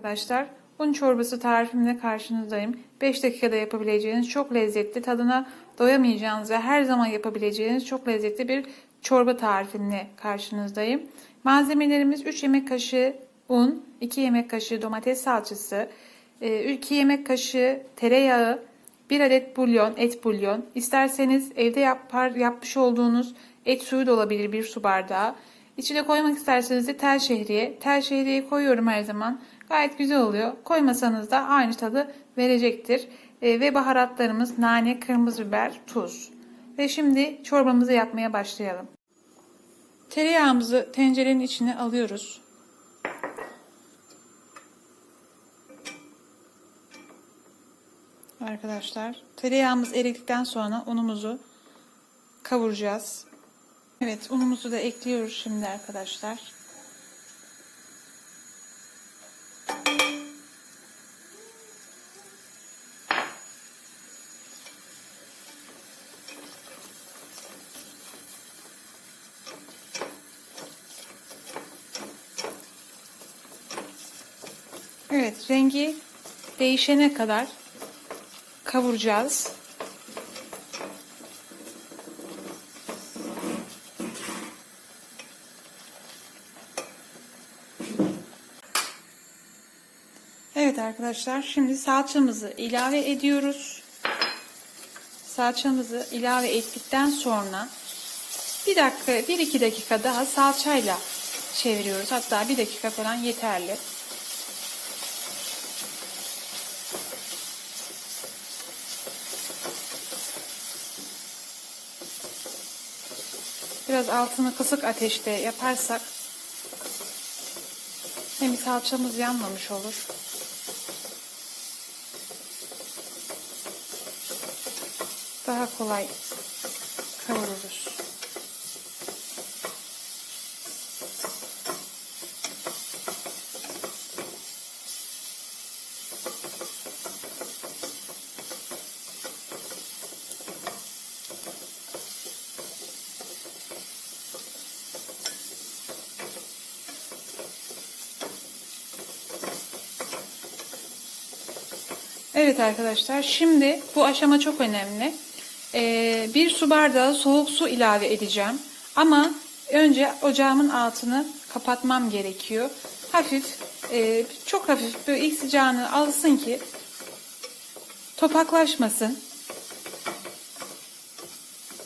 Arkadaşlar un çorbası tarifimle karşınızdayım. 5 dakikada yapabileceğiniz çok lezzetli, tadına doyamayacağınız ve her zaman yapabileceğiniz çok lezzetli bir çorba tarifimle karşınızdayım. Malzemelerimiz 3 yemek kaşığı un, 2 yemek kaşığı domates salçası, 2 yemek kaşığı tereyağı, 1 adet bulyon, et bulyon. İsterseniz evde yapar, yapmış olduğunuz et suyu da olabilir bir su bardağı. İçine koymak isterseniz de tel şehriye. Tel şehriyeyi koyuyorum her zaman. Gayet güzel oluyor. Koymasanız da aynı tadı verecektir. E, ve baharatlarımız nane, kırmızı biber, tuz. Ve şimdi çorbamızı yapmaya başlayalım. Tereyağımızı tencerenin içine alıyoruz. Arkadaşlar tereyağımız eridikten sonra unumuzu kavuracağız. Evet unumuzu da ekliyoruz şimdi arkadaşlar. Evet rengi değişene kadar kavuracağız. Evet arkadaşlar şimdi salçamızı ilave ediyoruz. Salçamızı ilave ettikten sonra bir dakika, bir iki dakika daha salçayla çeviriyoruz. Hatta bir dakika falan yeterli. Biraz altını kısık ateşte yaparsak hem salçamız yanmamış olur. Daha kolay kavururuz. Evet arkadaşlar şimdi bu aşama çok önemli. Ee, bir su bardağı soğuk su ilave edeceğim. Ama önce ocağımın altını kapatmam gerekiyor. Hafif, e, çok hafif böyle ilk sıcağını alsın ki topaklaşmasın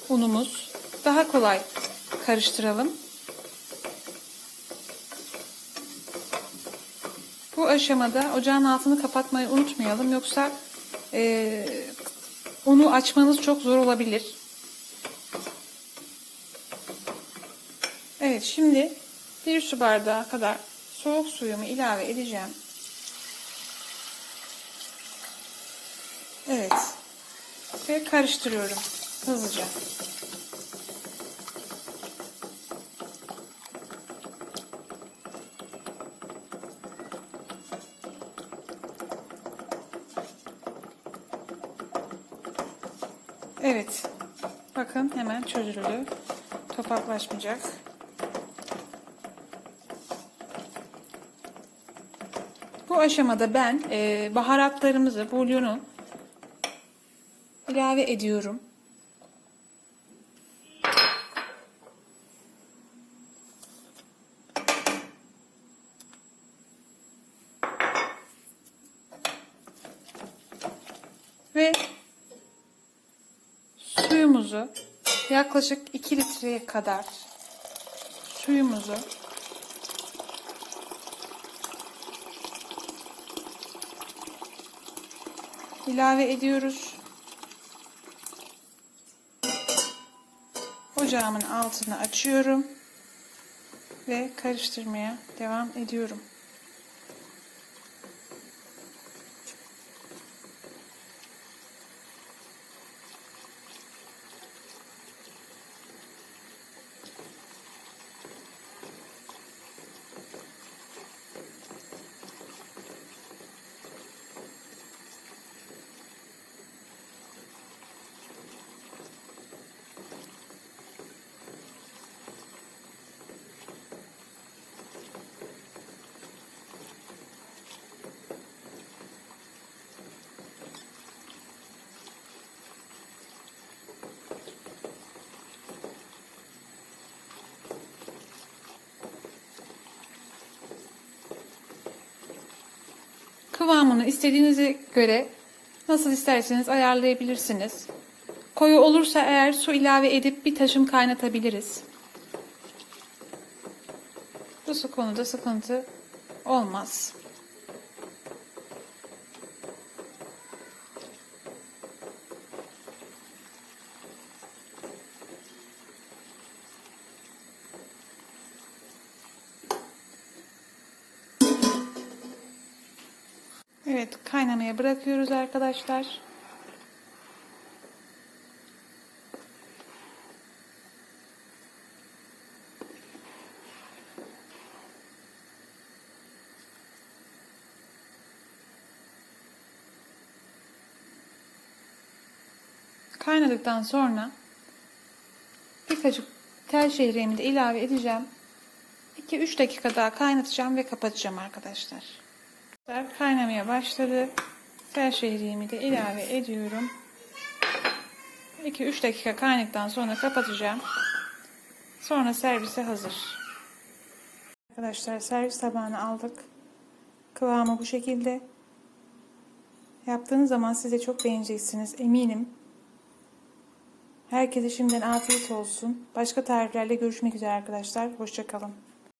unumuz. Daha kolay karıştıralım. Bu aşamada ocağın altını kapatmayı unutmayalım. Yoksa e, onu açmanız çok zor olabilir. Evet şimdi bir su bardağı kadar soğuk suyumu ilave edeceğim. Evet. Ve karıştırıyorum hızlıca. Evet. Bakın hemen çözüldü. Topaklaşmayacak. Bu aşamada ben e, baharatlarımızı, bulyonu ilave ediyorum. Ve suyumuzu yaklaşık 2 litreye kadar suyumuzu ilave ediyoruz. Ocağımın altını açıyorum ve karıştırmaya devam ediyorum. Kıvamını istediğinize göre nasıl isterseniz ayarlayabilirsiniz. Koyu olursa eğer su ilave edip bir taşım kaynatabiliriz. Bu su konuda sıkıntı olmaz. Evet kaynamaya bırakıyoruz arkadaşlar. Kaynadıktan sonra bir kaşık tel şehriyemi de ilave edeceğim. 2-3 dakika daha kaynatacağım ve kapatacağım arkadaşlar. Kaynamaya başladı. Tel şehriyemi de ilave ediyorum. 2-3 dakika kaynadıktan sonra kapatacağım. Sonra servise hazır. Arkadaşlar servis tabağına aldık. Kıvamı bu şekilde. Yaptığınız zaman siz de çok beğeneceksiniz eminim. Herkese şimdiden afiyet olsun. Başka tariflerle görüşmek üzere arkadaşlar. Hoşçakalın.